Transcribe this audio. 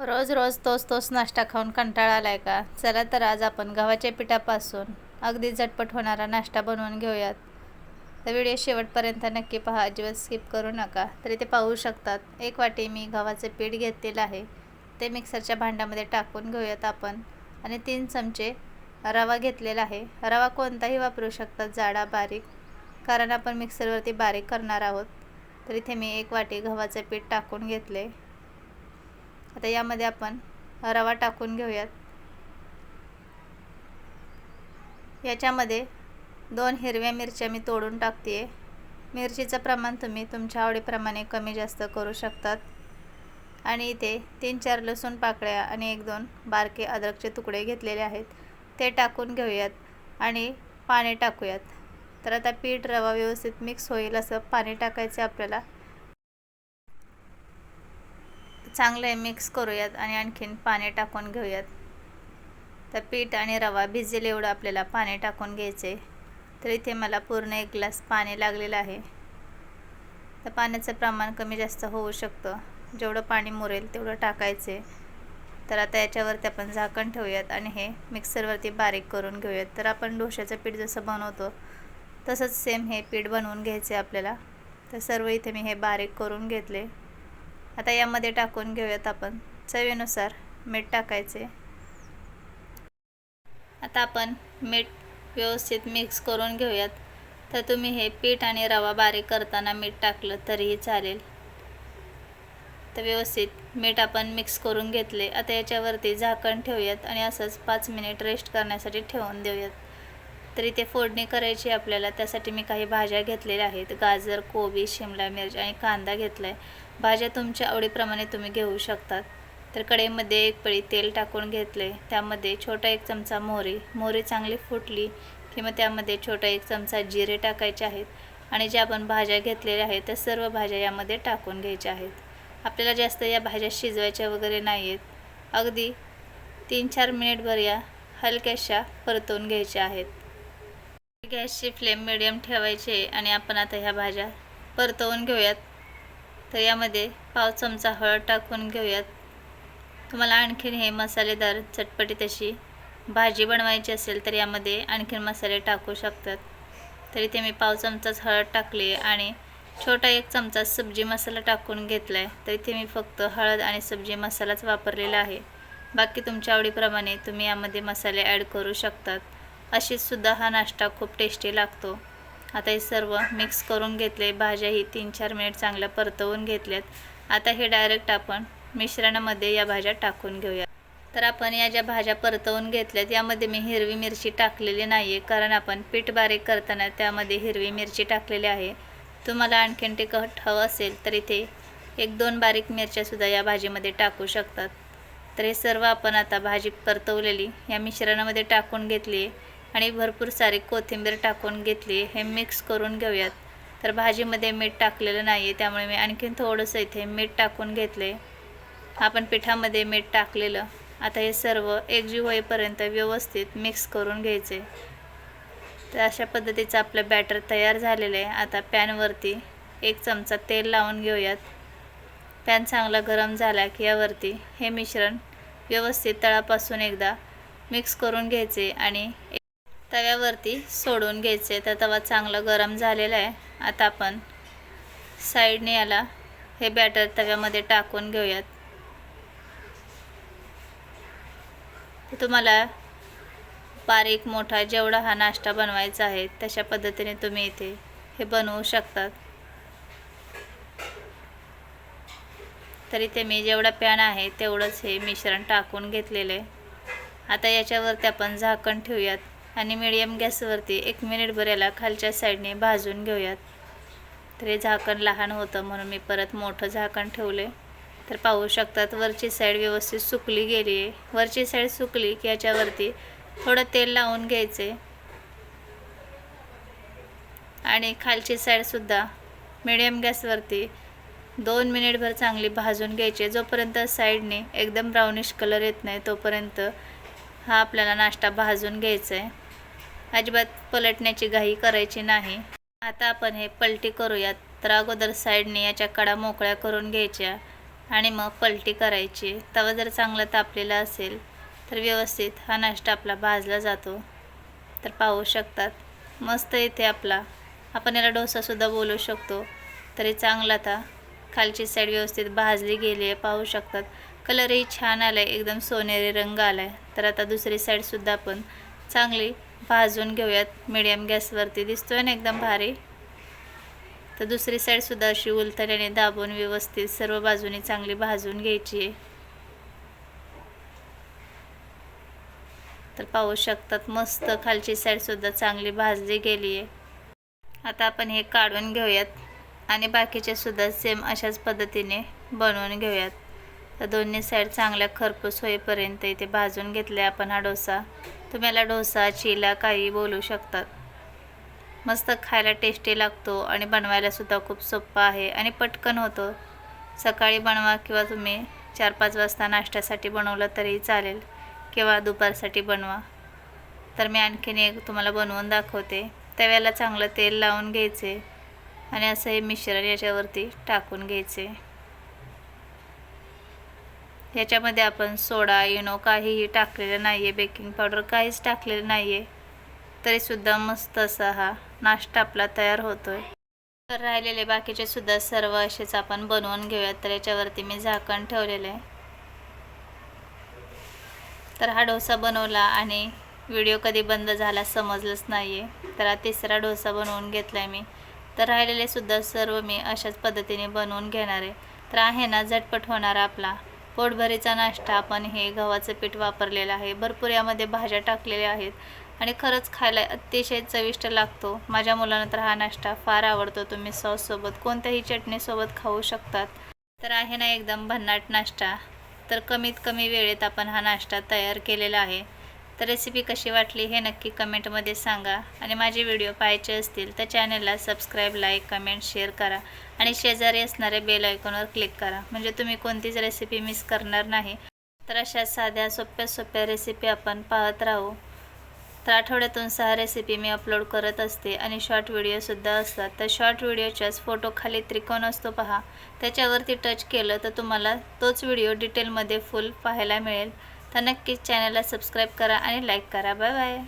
रोज रोज तोच तोच नाश्ता खाऊन कंटाळा आलाय का? चला तर आज आपण गव्हाच्या पिठापासून अगदी झटपट होणारा नाश्ता बनवून घेऊयात. तर व्हिडिओ शेवटपर्यंत नक्की पहा अजिबात स्किप करू नका. तरी ते पाहू शकतात. एक वाटी मी गव्हाचं पीठ घेतलेलं आहे. ते मिक्सरच्या भांड्यामध्ये टाकून घेऊयात आपण. आणि तीन चमचे रवा घेतलेला आहे. रवा कोणताही वापरू शकतात जाडा बारीक. कारण आपण मिक्सरवरती बारीक करणार आहोत. तर इथे मी एक वाटी गव्हाचं पीठ टाकून घेतले. आता यामध्ये आपण रवा टाकून घेऊयात. याच्यामध्ये दोन हिरव्या मिरच्या मी तोडून टाकते मिरचीचं प्रमाण तुम्ही तुमच्या आवडीप्रमाणे कमी जास्त करू शकतात. आणि इथे तीन चार लसूण पाकळ्या आणि एक दोन बारके अद्रकचे तुकडे घेतलेले आहेत. ते टाकून घेऊयात आणि पाणी टाकूयात. तर आता पीठ रवा व्यवस्थित मिक्स होईल असं पाणी टाकायचं आपल्याला. चांगलं मिक्स करूयात आणि आणखीन पाणी टाकून घेऊयात. तर पीठ आणि रवा भिजेल एवढं आपल्याला पाणी टाकून घ्यायचे तर इथे मला पूर्ण एक ग्लास पाणी लागलेलं आहे. तर पाण्याचं प्रमाण कमी जास्त होऊ शकतं. जेवढं पाणी मुरेल तेवढं टाकायचे तर आता याच्यावरती आपण झाकण ठेवूयात आणि हे मिक्सरवरती बारीक करून घेऊयात. तर आपण डोश्याचं पीठ जसं बनवतो तसंच सेम हे पीठ बनवून घ्यायचे आपल्याला. तर सर्व इथे मी हे बारीक करून घेतले. आता यामध्ये टाकून घेऊयात आपण. चवीनुसार मीठ टाकायचे. आता आपण मीठ व्यवस्थित मिक्स करून घेऊयात. तर तुम्ही हे पीठ आणि रवा बारीक करताना मीठ टाकलं तरीही चालेल. तर व्यवस्थित मीठ आपण मिक्स करून घेतले. आता याच्यावरती झाकण ठेवूयात आणि असंच पाच मिनिट रेस्ट करण्यासाठी ठेवून देऊयात. तर इथे फोडणी करायची आपल्याला. त्यासाठी मी काही भाज्या घेतलेल्या आहेत. गाजर कोबी शिमला मिरच आणि कांदा घेतला आहे भाज्या तुमच्या आवडीप्रमाणे तुम्ही घेऊ शकतात. तर कढईमध्ये एक पळी तेल टाकून घेतले त्यामध्ये छोटा एक चमचा मोहरी. मोहरी चांगली फुटली की मग त्यामध्ये छोटा एक चमचा जिरे टाकायचे आहेत. आणि ज्या आपण भाज्या घेतलेल्या आहेत त्या सर्व भाज्या यामध्ये टाकून घ्यायच्या आहेत. आपल्याला जास्त या भाज्या शिजवायच्या वगैरे नाही आहेत अगदी तीन चार मिनिटभर या हलक्याशा परतवून घ्यायच्या आहेत. गॅसची फ्लेम मिडियम ठेवायची आणि आपण आता ह्या भाज्या परतवून घेऊयात. तर यामध्ये पाव चमचा हळद टाकून घेऊयात. तुम्हाला आणखीन हे मसालेदार चटपटी तशी भाजी बनवायची असेल तर यामध्ये आणखीन मसाले टाकू शकतात. तर इथे मी पाव चमचाच हळद टाकली आणि छोटा एक चमचा सब्जी मसाला टाकून घेतला आहे तर इथे मी फक्त हळद आणि सब्जी मसालाच वापरलेला आहे. बाकी तुमच्या आवडीप्रमाणे तुम्ही यामध्ये मसाले ॲड करू शकतात. अशीचसुद्धा हा नाश्ता खूप टेस्टी लागतो. आता हे सर्व मिक्स करून घेतले भाज्याही तीन चार मिनिट चांगल्या परतवून घेतल्यात. आता हे डायरेक्ट आपण मिश्रणामध्ये या भाज्या टाकून घेऊया. तर आपण या ज्या भाज्या परतवून घेतल्यात यामध्ये मी हिरवी मिरची टाकलेली नाही आहे कारण आपण पीठ बारीक करताना त्यामध्ये हिरवी मिरची टाकलेली आहे. तुम्हाला आणखीन तिखट हवं असेल तर इथे एक दोन बारीक मिरच्यासुद्धा या भाजीमध्ये टाकू शकतात. तर हे सर्व आपण आता भाजी परतवलेली या मिश्रणामध्ये टाकून घेतली आहे आणि भरपूर सारी कोथिंबीर टाकून घेतली हे मिक्स करून घेऊयात. तर भाजीमध्ये मीठ टाकलेलं नाही आहे त्यामुळे मी आणखीन थोडंसं इथे मीठ टाकून घेतले आपण पिठामध्ये मीठ टाकलेलं. आता हे सर्व एकजीव होईपर्यंत व्यवस्थित मिक्स करून घ्यायचे तर अशा पद्धतीचं आपलं बॅटर तयार झालेलं आहे. आता पॅनवरती एक चमचा तेल लावून घेऊयात. पॅन चांगला गरम झाला की यावरती हे मिश्रण व्यवस्थित तळापासून एकदा मिक्स करून घ्यायचे आणि तव्यावरती सोडून घ्यायचे. तर तवा चांगला गरम झालेला आहे. आता आपण साईडने याला हे बॅटर तव्यामध्ये टाकून घेऊयात. तुम्हाला बारीक मोठा जेवढा हा नाश्ता बनवायचा आहे तशा पद्धतीने तुम्ही इथे हे बनवू शकतात. तरी ते मी जेवढा पॅन आहे तेवढंच हे मिश्रण टाकून घेतलेलं आहे. आता याच्यावरती आपण झाकण ठेवूयात. आणि मिडियम गॅसवरती एक मिनिटभर याला खालच्या साईडने भाजून घेऊयात. तर हे झाकण लहान होतं म्हणून मी परत मोठं झाकण ठेवले तर पाहू शकतात वरची साईड व्यवस्थित सुकली गेली आहे. वरची साईड सुकली की याच्यावरती थोडं तेल लावून घ्यायचे आणि खालची साईडसुद्धा मिडियम गॅसवरती दोन मिनिटभर चांगली भाजून घ्यायची जोपर्यंत साईडने एकदम ब्राउनिश कलर येत नाही तोपर्यंत हा आपल्याला नाश्ता भाजून घ्यायचा आहे अजिबात पलटण्याची घाई करायची नाही. आता आपण हे पलटी करूयात. तर अगोदर साईडने याच्या कडा मोकळ्या करून घ्यायच्या आणि मग पलटी करायची. तवा जर चांगला तापलेला असेल तर व्यवस्थित हा नाश्ता आपला भाजला जातो. तर पाहू शकतात. मस्त इथे आपला. आपण याला डोसासुद्धा बोलू शकतो. तरी चांगला आता. खालची साईड व्यवस्थित भाजली गेली आहे. पाहू शकतात. कलरही छान आला आहे एकदम सोनेरी रंग आला आहे तर आता दुसरी साईडसुद्धा आपण चांगली भाजून घेऊयात. मिडियम गॅसवरती दिसतोय ना एकदम भारी. तर दुसरी साईडसुद्धा अशी उलथल्याने दाबून व्यवस्थित सर्व बाजूनी चांगली भाजून घ्यायची. आहे तर पाहू शकतात मस्त खालची साईडसुद्धा चांगली भाजली गेली आहे. आता आपण हे काढून घेऊयात आणि बाकीचे सुद्धा सेम अशाच पद्धतीने बनवून घेऊयात. तर दोन्ही साईड चांगल्या खरपूस होईपर्यंत इथे भाजून घेतले आपण हा डोसा. तुम्हाला डोसा चिला काही बोलू शकतात. मस्त खायला टेस्टी लागतो आणि बनवायलासुद्धा खूप सोपं आहे आणि पटकन होतो. सकाळी बनवा किंवा तुम्ही चार पाच वाजता नाश्त्यासाठी बनवलं तरी चालेल किंवा दुपारसाठी बनवा. तर मी आणखीन एक तुम्हाला बनवून दाखवते. तव्याला चांगलं तेल लावून घ्यायचे आणि असं हे मिश्रण याच्यावरती टाकून घ्यायचे. ह्याच्यामध्ये आपण सोडा इनो काहीही टाकलेलं नाही आहे बेकिंग पावडर काहीच टाकलेलं नाही आहे तरीसुद्धा मस्त असा हा नाश्ता आपला तयार होतो आहे तर राहिलेले बाकीचे सुद्धा सर्व असेच आपण बनवून घेऊयात. तर याच्यावरती मी झाकण ठेवलेलं आहे. तर हा डोसा बनवला आणि व्हिडिओ कधी बंद झाला समजलंच नाही आहे तर हा तिसरा डोसा बनवून घेतला आहे मी. तर राहिलेले सुद्धा सर्व मी अशाच पद्धतीने बनवून घेणार आहे. तर आहे ना झटपट होणार आपला. पोटभरीचा नाश्ता आपण हे गव्हाचं पीठ वापरलेलं आहे. भरपूर यामध्ये भाज्या टाकलेल्या आहेत आणि खरंच खायला अतिशय चविष्ट लागतो. माझ्या मुलांना तर हा नाश्ता फार आवडतो. तुम्ही सॉससोबत कोणत्याही चटणीसोबत खाऊ शकतात. तर आहे ना एकदम भन्नाट नाश्ता. तर कमीत कमी वेळेत आपण हा नाश्ता तयार केलेला आहे. तर रेसिपी कशी वाटली हे नक्की कमेंटमध्ये सांगा. आणि माझे व्हिडिओ पाहायचे असतील तर चॅनलला सबस्क्राईब लाईक कमेंट शेअर करा. आणि शेजारी असणाऱ्या बेल आयकॉनवर क्लिक करा. म्हणजे तुम्ही कोणतीच रेसिपी मिस करणार नाही. तर अशा साध्या सोप्या सोप्या रेसिपी आपण पाहत राहू. तर आठवड्यातून सहा रेसिपी मी अपलोड करत असते आणि शॉर्ट व्हिडिओसुद्धा असतात. तर शॉर्ट व्हिडिओच्याच फोटोखाली त्रिकोण असतो पहा. त्याच्यावरती टच केलं तर तुम्हाला तोच व्हिडिओ डिटेलमध्ये फुल पाहायला मिळेल. तर नक्कीच चॅनलला सबस्क्राईब करा आणि लाईक करा. Bye bye.